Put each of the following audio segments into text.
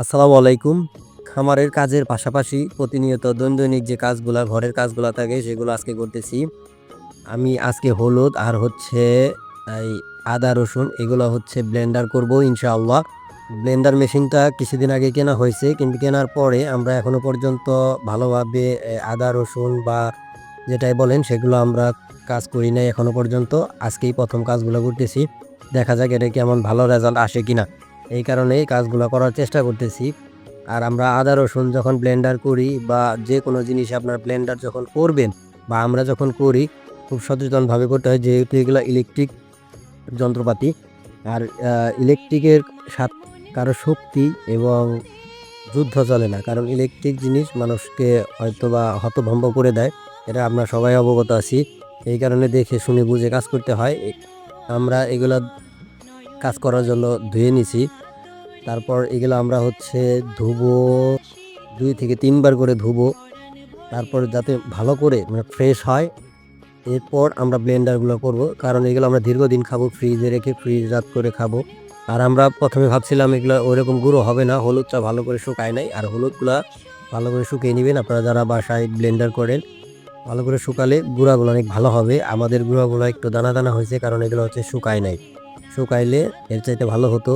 আসসালামু আলাইকুম। খামারের কাজের পাশাপাশি প্রতিনিয়ত দৈনন্দিন যে কাজগুলা, ঘরের কাজগুলা থাকে, সেগুলো আজকে করতেছি। আমি আজকে হলুদ আর হচ্ছে এই আদা, রসুন, এগুলো হচ্ছে ব্লেন্ডার করব ইনশাআল্লাহ। ব্লেন্ডার মেশিনটা কিছুদিন আগে কেনা হয়েছে, কিন্তু কেনার পরে আমরা এখনও পর্যন্ত ভালোভাবে আদা, রসুন বা যেটাই বলেন, সেগুলো আমরা কাজ করি নাই এখনও পর্যন্ত। আজকেই প্রথম কাজগুলো করতেছি। দেখা যাক এটা কেমন ভালো রেজাল্ট আসে কিনা। এই কারণে কাজগুলো করার চেষ্টা করতেছি। আর আমরা আদা, রসুন যখন ব্লেন্ডার করি বা যে কোনো জিনিস আপনার ব্লেন্ডার যখন করবেন বা আমরা যখন করি, খুব সচেতনভাবে করতে হয় যেহেতু এগুলো ইলেকট্রিক যন্ত্রপাতি। আর ইলেকট্রিকের সাথ কারও শক্তি এবং যুদ্ধ চলে না। কারণ ইলেকট্রিক জিনিস মানুষকে হয়তো বা হতভম্ব করে দেয়। এটা আমরা সবাই অবগত আছি। এই কারণে দেখে শুনে বুঝে কাজ করতে হয়। আমরা এগুলা কাজ করার জন্য ধুয়ে নিছি। তারপর এগুলো আমরা হচ্ছে ধুবো, দুই থেকে তিনবার করে ধুবো। তারপর যাতে ভালো করে মানে ফ্রেশ হয়, এরপর আমরা ব্লেন্ডারগুলো করব। কারণ এগুলো আমরা দীর্ঘদিন খাব ফ্রিজে রেখে ফ্রিজ রাত করে খাব। আর আমরা প্রথমে ভাবছিলাম এগুলো ওরকম গুঁড়ো হবে না, হলুদটা ভালো করে শুকায় নাই। আর হলুদগুলো ভালো করে শুকিয়ে নেবেন। আপনারা যারা বাসায় ব্লেন্ডার করেন, ভালো করে শুকালে গুঁড়াগুলো অনেক ভালো হবে। আমাদের গুঁড়াগুলো একটু দানা দানা হয়েছে, কারণ এগুলো হচ্ছে শুকায় নাই। শুকাইলে এর চাইতে ভালো হতো।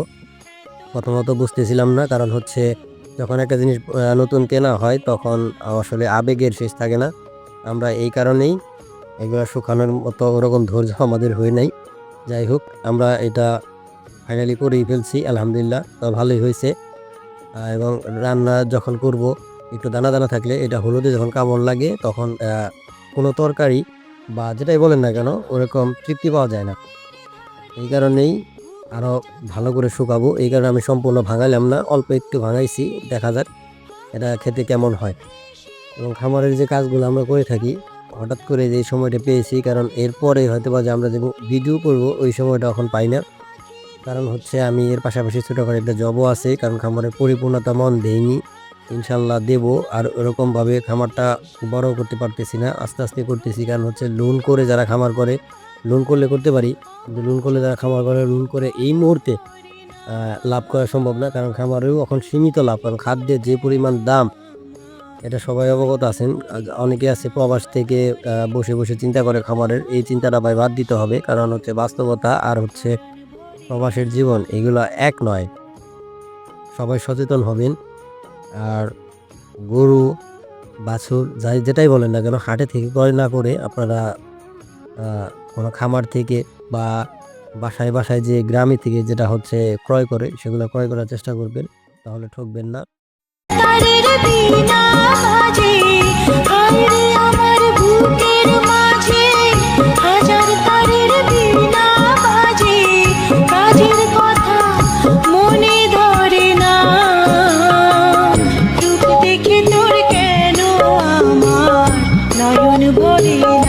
প্রথমত বুঝতেছিলাম না, কারণ হচ্ছে যখন একটা জিনিস নতুন কেনা হয়, তখন আসলে আবেগের শেষ থাকে না। আমরা এই কারণেই এগুলো শুকানোর মতো ওরকম ধৈর্য আমাদের হয়ে নাই। যাই হোক, আমরা এটা ফাইনালি করেই ফেলছি, আলহামদুলিল্লাহ। তো ভালোই হয়েছে। এবং রান্না যখন করব, একটু দানা দানা থাকলে, এটা হলুদে যখন কামড় লাগে, তখন কোনো তরকারি বা যেটাই বলেন না কেন, ওরকম তৃপ্তি পাওয়া যায় না। এই কারণেই আরও ভালো করে শুকাবো। এই কারণে আমি সম্পূর্ণ ভাঙালাম না, অল্প একটু ভাঙাইছি, দেখা যাক এটা খেতে কেমন হয়। এবং খামারের যে কাজগুলো আমরা করে থাকি, হঠাৎ করে যে সময়টা পেয়েছি, কারণ এরপরে হয়তো বা যে আমরা যে ভিডিও করব, ওই সময়টা এখন পাই না। কারণ হচ্ছে আমি এর পাশাপাশি ছোটোখাটো একটা জবও আছে, কারণ খামারের পরিপূর্ণতা মন দেয়নি ইনশাল্লাহ দেবো, আর ওরকমভাবে খামারটা বড় করতে পারতেছি না, আস্তে আস্তে করতেছি। কারণ হচ্ছে লোন করে যারা খামার করে লোন করলে করতে পারি, কিন্তু লোন করলে যারা খামার করে লোন করে এই মুহূর্তে লাভ করা সম্ভব না, কারণ খামারেও এখন সীমিত লাভ, কারণ খাদ্যের যে পরিমাণ দাম, এটা সবাই অবগত আছেন। অনেকে আছে প্রবাস থেকে বসে বসে চিন্তা করে খামারের, এই চিন্তাটা ভাই বাদ দিতে হবে, কারণ হচ্ছে বাস্তবতা আর হচ্ছে প্রবাসের জীবন, এগুলো এক নয়। সবাই সচেতন হবেন, আর গরু, বাছুর, যাই যেটাই বলেন না কেন, হাটে থেকে ক্রয় না করে আপনারা কোনো খামার থেকে বা বাসায় বাসায় যে গ্রামে থেকে যেটা হচ্ছে ক্রয় করে, সেগুলো ক্রয় করার চেষ্টা করবেন, তাহলে ঠকবেন না। নয়ন